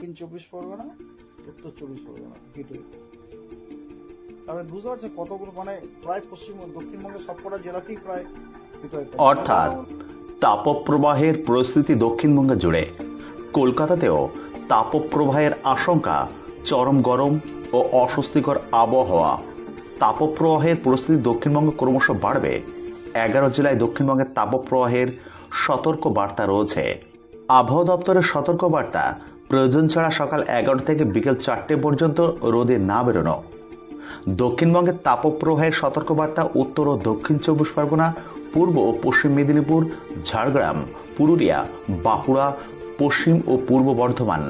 দক্ষিণ চব্বিশ পরগনা, উত্তর চব্বিশ পরগনা হিটওয়েভ তাহলে বুঝতে পারছেন কতগুলো মানে প্রায় পশ্চিম দক্ষিণবঙ্গের সবকটা জেলাতেই প্রায় অর্থাৎ তাপপ্রবাহের পরিস্থিতি দক্ষিণবঙ্গে জুড়ে। কলকাতাতেও তাপপ্রবাহের আশঙ্কা, চরম গরম ও অস্বস্তিকর আবহাওয়া। তাপপ্রবাহের পরিস্থিতি দক্ষিণবঙ্গে ক্রমশ বাড়বে। এগারো জেলায় দক্ষিণবঙ্গের তাপপ্রবাহের সতর্ক বার্তা রয়েছে। আবহাওয়া দপ্তরের সতর্ক বার্তা প্রয়োজন ছাড়া সকাল এগারো থেকে বিকেল চারটে পর্যন্ত রোদে না বেরোনো। দক্ষিণবঙ্গের তাপপ্রবাহের সতর্কবার্তা, উত্তর ও দক্ষিণ চব্বিশ পরগনা, পূর্ব ও পশ্চিম মেদিনীপুর, ঝাড়গ্রাম, পুরুলিয়া, বাঁকুড়া, পশ্চিম ও পূর্ব বর্ধমান,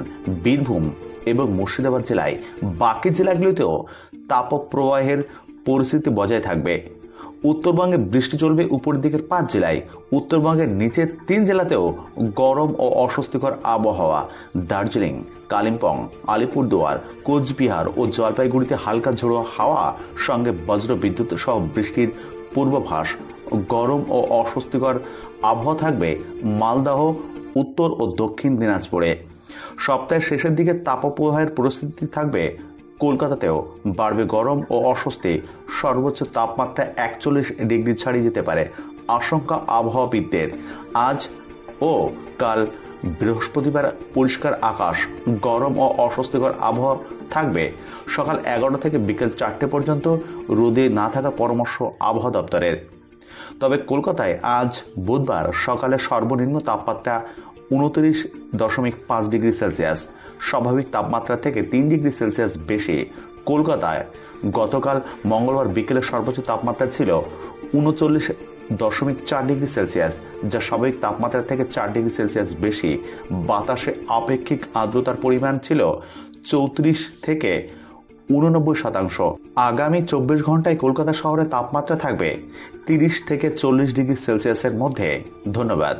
বীরভূম এবং মুর্শিদাবাদ জেলায় বাকি জেলাগুলিতেও তাপপ্রবাহের পরিস্থিতি বজায় থাকবে। উত্তরবঙ্গে বৃষ্টি চলবে উপরের দিকের পাঁচ জেলায়। উত্তরবঙ্গের নিচের তিন জেলাতেও গরম ও অস্বস্তিকর আবহাওয়া। দার্জিলিং, কালিম্পং, আলিপুরদুয়ার, কোচবিহার ও জলপাইগুড়িতে হালকা ঝোড়ো হাওয়া, সঙ্গে বজ্র বিদ্যুৎ সহ বৃষ্টির পূর্বাভাস। গরম ও অস্বস্তিকর আবহাওয়া থাকবে মালদাহ, উত্তর ও দক্ষিণ দিনাজপুরে। সপ্তাহের শেষের দিকে তাপপ্রবাহের পরিস্থিতি থাকবে কলকাতাতেও বাড়বে গরম ও অস্বস্তি। সর্বোচ্চ তাপমাত্রা একচল্লিশ ডিগ্রি ছাড়িয়ে যেতে পারে আশঙ্কা আবহাওয়াবিদদের। আজ ও কাল বৃহস্পতিবার পরিষ্কার আকাশ, গরম ও অস্বস্তিকর আবহাওয়া থাকবে। সকাল এগারোটা থেকে বিকেল চারটে পর্যন্ত রোদে না থাকার পরামর্শ আবহাওয়া দপ্তরের। তবে কলকাতায় আজ বুধবার সকালে সর্বনিম্ন তাপমাত্রা উনত্রিশ দশমিক পাঁচ ডিগ্রি সেলসিয়াস। স্বাভাবিক তাপমাত্রা থেকে তিন ডিগ্রি সেলসিয়াস বেশি। কলকাতায় গতকাল মঙ্গলবার বিকেলে সর্বোচ্চ তাপমাত্রা ছিল উনচল্লিশ দশমিক চার ডিগ্রি সেলসিয়াস, যা স্বাভাবিক তাপমাত্রা থেকে চার ডিগ্রি সেলসিয়াস বেশি। বাতাসে আপেক্ষিক আর্দ্রতার পরিমাণ ছিল চৌত্রিশ থেকে উননব্বই শতাংশ। আগামী চব্বিশ ঘন্টায় কলকাতা শহরে তাপমাত্রা থাকবে তিরিশ থেকে চল্লিশ ডিগ্রি সেলসিয়াসের মধ্যে। ধন্যবাদ।